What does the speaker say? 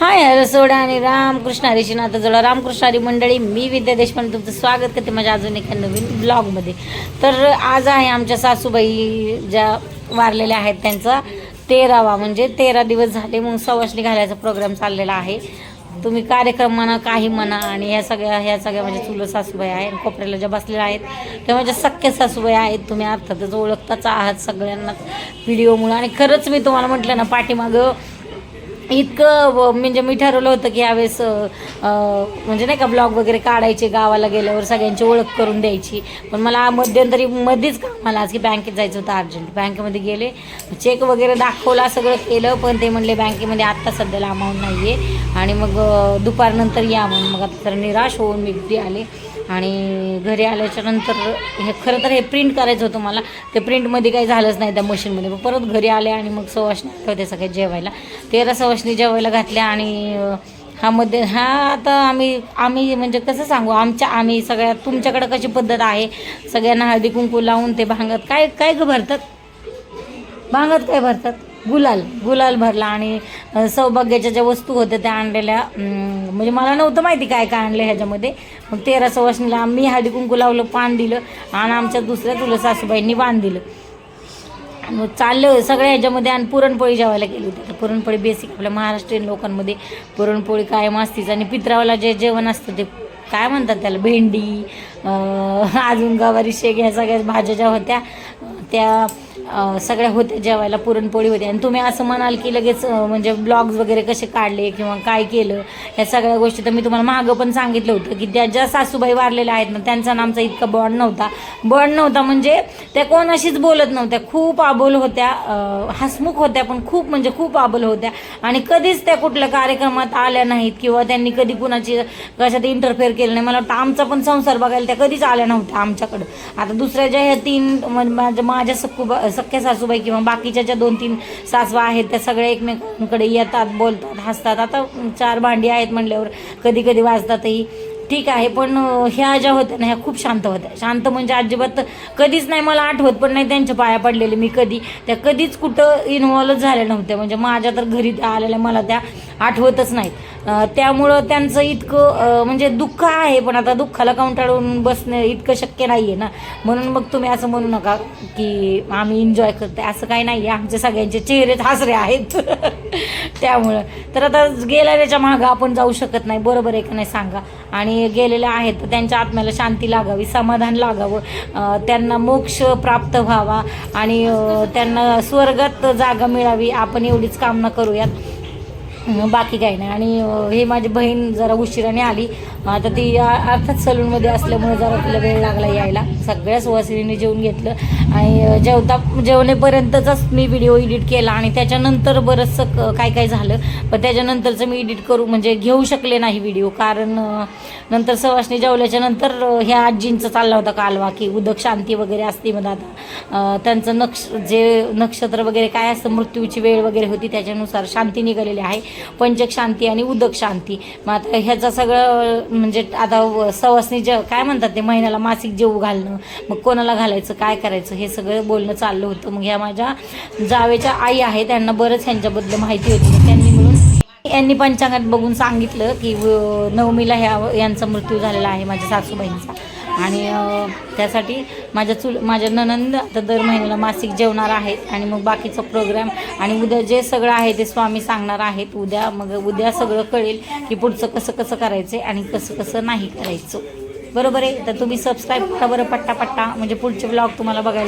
हाय रसोडा आणि रामकृष्ण हरिशिनाथ जोडा. रामकृष्ण हरी मंडळी मी विद्या देशपांडे तुमचं स्वागत करते माझ्या अजून एका नवीन ब्लॉगमध्ये. तर आज आहे आमच्या सासूबाई ज्या वारलेल्या आहेत त्यांचा तेरावा म्हणजे तेरा दिवस झाले मग सवासणी घालायचा प्रोग्राम चाललेला आहे. तुम्ही कार्यक्रम म्हणा काही म्हणा आणि ह्या सगळ्या ह्या सगळ्या माझ्या चुलं सासूबाई आहे कोपऱ्याला ज्या बसलेल्या आहेत त्या माझ्या सख्या सासूबाई आहेत. तुम्ही अर्थातच ओळखताच आहात सगळ्यांना व्हिडिओमुळं आणि खरंच मी तुम्हाला म्हटलं ना पाठीमागं इतकं म्हणजे मी ठरवलं होतं की यावेळेस म्हणजे नाही का ब्लॉग वगैरे काढायचे गावाला गेल्यावर सगळ्यांची ओळख करून द्यायची. पण मला मध्यंतरी मध्येच कामाला आज की बँकेत जायचं होतं अर्जंट. बँकेमध्ये गेले चेक वगैरे दाखवला सगळं केलं पण ते म्हणले बँकेमध्ये आत्ता सध्याला अमाऊंट नाही आहे आणि मग दुपारनंतर या म्हणून मग आता तर निराश होऊन मी आले. आणि घरी आल्याच्यानंतर हे खरं तर हे प्रिंट करायचं होतं मला. ते प्रिंटमध्ये काही झालंच नाही त्या मशीनमध्ये मग परत घरी आले आणि मग सवाशणी ठेवते सगळे जेवायला. तेरा सवाशणी जेवायला घातल्या आणि हा मध्ये हा आता आम्ही आम्ही म्हणजे कसं सांगू? आमच्या आम्ही सगळ्या तुमच्याकडं कशी पद्धत आहे? सगळ्यांना हळदी कुंकू लावून ते भांगत काय काय भरतात? भांगत काय भरतात? गुलाल गुलाल भरला आणि सौभाग्याच्या ज्या वस्तू होत्या त्या आणलेल्या म्हणजे मला नव्हतं माहिती काय काय आणलं ह्याच्यामध्ये. मग तेरा सवासणीला मी हळदी कुंकू लावलं पान दिलं आणि आमच्या दुसऱ्या तुला सासूबाईंनी वाण दिलं. मग चाललं सगळ्या ह्याच्यामध्ये आणि पुरणपोळी जेवायला गेली होती. तर पुरणपोळी बेसिक आपल्या महाराष्ट्रीयन लोकांमध्ये पुरणपोळी कायम असतीच आणि पित्रावाला जे जेवण असतं ते काय म्हणतात त्याला भेंडी अजून गवारी शेग ह्या सगळ्या भाज्या ज्या होत्या त्या सगळ्या होत्या जेवायला पुरणपोळी होती. आणि तुम्ही असं म्हणाल की लगेच म्हणजे ब्लॉग्स वगैरे कसे काढले किंवा काय केलं ह्या सगळ्या गोष्टी. तर मी तुम्हाला मागं पण सांगितलं होतं की त्या ज्या सासूबाई वारलेल्या आहेत ना त्यांचा नामचा आमचा इतका बॉन्ड नव्हता. बॉन्ड नव्हता म्हणजे त्या कोणाशीच बोलत नव्हत्या. खूप आबोल होत्या हसमुख होत्या पण खूप म्हणजे खूप आबोल होत्या. आणि कधीच त्या कुठल्या कार्यक्रमात आल्या नाहीत किंवा त्यांनी कधी कुणाची कशात इंटरफेअर केलं नाही. मला वाटतं आमचा पण संसार बघायला त्या कधीच आल्या नव्हत्या आमच्याकडं. आता दुसऱ्या ज्या ह्या तीन म्हणजे माझ्या माझ्या सख्खू सख्या सासूबाई किंवा बाकीच्या ज्या दोन तीन सासवा आहेत त्या सगळ्या एकमेकांकडे येतात बोलतात हसतात. आता चार भांडी आहेत म्हणल्यावर कधी कधी वाजतातही. ठीक आहे पण ह्या ज्या होत्या ना ह्या खूप शांत होत्या. शांत म्हणजे अजिबात कधीच नाही मला आठवत पण नाही त्यांच्या पाया पडलेले मी कधी. त्या कधीच कुठं इन्व्हॉल्व झाल्या नव्हत्या. म्हणजे माझ्या तर घरी त्या आलेल्या मला त्या आठवतच नाहीत त्यामुळं त्यांचं इतकं म्हणजे दुःख आहे पण आता दुःखाला कंटाळून बसणं इतकं शक्य नाही आहे ना. म्हणून मग तुम्ही असं म्हणू नका की आम्ही एन्जॉय करते असं काही नाही आहे आमचे सगळ्यांचे चेहरे हसरे आहेत. त्यामुळं. तर आता गेलेल्याच्या मागं आपण जाऊ शकत नाही. बरोबर आहे का नाही सांगा. आणि गेलेले आहेत. तर त्यांच्या आत्म्याला शांती लागावी समाधान लागावं. त्यांना मोक्ष प्राप्त व्हावा. आणि त्यांना स्वर्गात जागा मिळावी. आपण एवढीच कामना करूयात. बाकी काही नाही. आणि हे माझी बहीण जरा उशिराने आली. आता ती अर्थात सलूनमध्ये असल्यामुळे जरा तिला वेळ लागला यायला. सगळ्या सुवासिनीने जेवून घेतलं. आणि जेवता जेवणेपर्यंतचाच मी व्हिडिओ एडिट केला आणि त्याच्यानंतर बरंचसं क- काय काय झालं. पण त्याच्यानंतरचं मी एडिट करू म्हणजे घेऊ शकले नाही व्हिडिओ. कारण नंतर सवासनी जेवल्याच्या नंतर ह्या आजींचा चालला होता कालवा की उदक शांती वगैरे असते मग आता त्यांचं नक्ष जे नक्षत्र वगैरे काय असतं मृत्यूची वेळ वगैरे होती त्याच्यानुसार शांती निघालेली आहे. पंचक शांती आणि उदक शांती. मग आता ह्याचा सगळं म्हणजे आता सवासनी जे काय म्हणतात ते महिन्याला मासिक जेवू घालणं मग कोणाला घालायचं काय करायचं हे सगळं बोलणं चाललं होतं. मग ह्या माझ्या जावेच्या आई आहे त्यांना बरंच ह्यांच्याबद्दल माहिती होती. मग त्यांनी मिळून यांनी पंचांगात बघून सांगितलं की नवमीला ह्या यांचा मृत्यू झालेला आहे माझ्या सासूबाईंचा. आणि त्यासाठी माझ्या चुल माझ्या ननंद आता दर महिन्याला मासिक जेवणार आहेत आणि मग बाकीचा प्रोग्राम आणि उद्या जे सगळं आहे ते स्वामी सांगणार आहेत. उद्या मग उद्या सगळं कळेल की पुढचं कसं कसं करायचं आहे आणि कसं कसं नाही करायचं. बरोबर आहे? तर तुम्ही सबस्क्राईब करा बरं पट्टा पट्टा. म्हणजे पुढचे ब्लॉग तुम्हाला बघायला